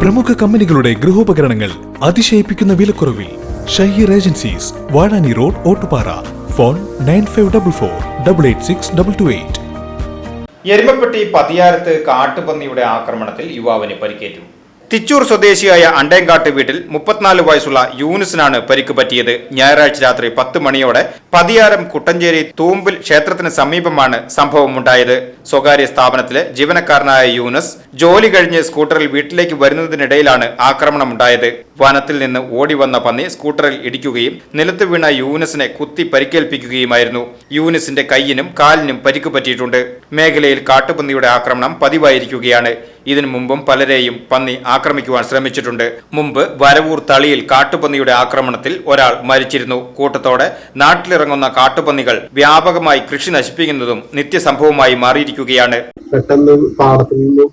പ്രമുഖ കമ്പനികളുടെ ഗൃഹോപകരണങ്ങൾ അതിശയിപ്പിക്കുന്ന വിലക്കുറവിൽ Shaheer agencies Vazhani road Ottupara. Phone nine five double four double eight six double two eight. Erumappetty പതിയാരത്ത് കാട്ടുപന്നിയുടെ ആക്രമണത്തിൽ യുവാവിന് പരിക്കേറ്റു. തിച്ചൂർ സ്വദേശിയായ അണ്ടേങ്കാട്ട് വീട്ടിൽ മുപ്പത്തിനാല് വയസ്സുള്ള യൂനിസിനാണ് പരിക്ക് പറ്റിയത്. ഞായറാഴ്ച രാത്രി പത്ത് മണിയോടെ പതിയാരം കുട്ടഞ്ചേരി തൂമ്പിൽ ക്ഷേത്രത്തിന് സമീപമാണ് സംഭവമുണ്ടായത്. സ്വകാര്യ സ്ഥാപനത്തിലെ ജീവനക്കാരനായ യൂനസ് ജോലി കഴിഞ്ഞ് സ്കൂട്ടറിൽ വീട്ടിലേക്ക് വരുന്നതിനിടയിലാണ് ആക്രമണമുണ്ടായത്. വനത്തിൽ നിന്ന് ഓടി വന്ന പന്നി സ്കൂട്ടറിൽ ഇടിക്കുകയും നിലത്ത് വീണ യൂനസിനെ കുത്തി പരിക്കേൽപ്പിക്കുകയുമായിരുന്നു. യൂനിസിന്റെ കൈയിനും കാലിനും പരിക്ക് പറ്റിയിട്ടുണ്ട്. മേഖലയിൽ കാട്ടുപന്നിയുടെ ആക്രമണം പതിവായിരിക്കുകയാണ്. ഇതിനു മുമ്പും പലരെയും പന്നി ആക്രമിക്കുവാൻ ശ്രമിച്ചിട്ടുണ്ട്. മുമ്പ് വരവൂർ തളിയിൽ കാട്ടുപന്നിയുടെ ആക്രമണത്തിൽ ഒരാൾ മരിച്ചിരുന്നു. കൂട്ടത്തോടെ നാട്ടിലിറങ്ങുന്ന കാട്ടുപന്നികൾ വ്യാപകമായി കൃഷി നശിപ്പിക്കുന്നതും നിത്യസംഭവമായി മാറിയിരിക്കുകയാണ്. പെട്ടെന്ന് പാടത്തു നിന്നും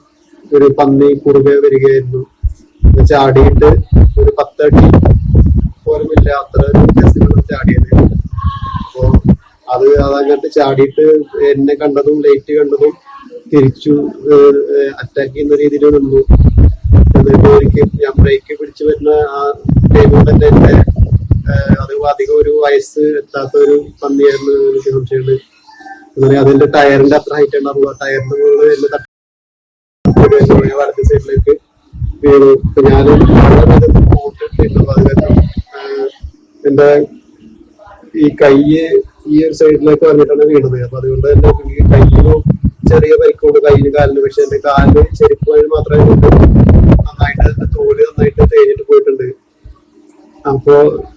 ഒരു പന്നി കുറുകെ വരികയായിരുന്നു. ചാടിയിട്ട് ഒരു പത്തടി പോലും ഇല്ല അത്ര ഒരു വ്യത്യാസത്തിലാണ് ചാടിയത്. അപ്പോ അത് അതങ്ങോട്ട് ചാടിയിട്ട് എന്നെ കണ്ടതും ലൈറ്റ് കണ്ടതും തിരിച്ചു അറ്റാക്ക് ചെയ്യുന്ന രീതിയിൽ നിന്നു. എന്നിട്ട് എനിക്ക് ഞാൻ ബ്രേക്ക് പിടിച്ചു വരുന്ന ആ ടൈമിൽ തന്നെ ഏഹ്, അത് അധികം ഒരു വയസ്സ് എത്താത്ത ഒരു പന്നിയായിരുന്നു എനിക്ക് സംശയമുണ്ട് അങ്ങനെ അതിന്റെ ടയറിന്റെ അത്ര ഹൈറ്റ് ഉണ്ടാവുക ടയറിന്റെ മുകളിൽ എന്നെ തട്ടി വലത് സൈഡിലേക്ക് വീണു. ഇപ്പൊ ഞാൻ എന്റെ ഈ കൈ ഈ ഒരു സൈഡിലേക്ക് വന്നിട്ടാണ് വീണത്. അപ്പൊ അതുകൊണ്ട് തന്നെ കയ്യിലും ചെറിയ പരിക്കോട് കയ്യിന് കാലിന് പക്ഷെ എന്റെ കാലിന് ചെരുപ്പ് വഴി മാത്രമേ നന്നായിട്ട് തോൽ നന്നായിട്ട് തേഞ്ഞിട്ട് പോയിട്ടുണ്ട്. അപ്പോ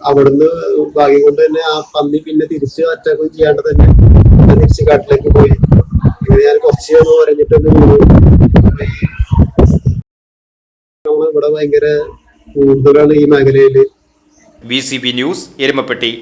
അവിടുന്ന് ഭാഗ്യം കൊണ്ട് തന്നെ ആ പന്നി പിന്നെ തിരിച്ച് അറ്റാക്ക് ചെയ്യാണ്ട് തന്നെ തിരിച്ച് കാട്ടിലേക്ക് പോയി. ഇങ്ങനെ ഞാൻ കുറച്ച് ഒന്ന് പറഞ്ഞിട്ട് വീണു. അപ്പൊ ഇവിടെ ഭയങ്കര കൂടുതലാണ് ഈ മേഖലയിൽ. B news Erumappetty.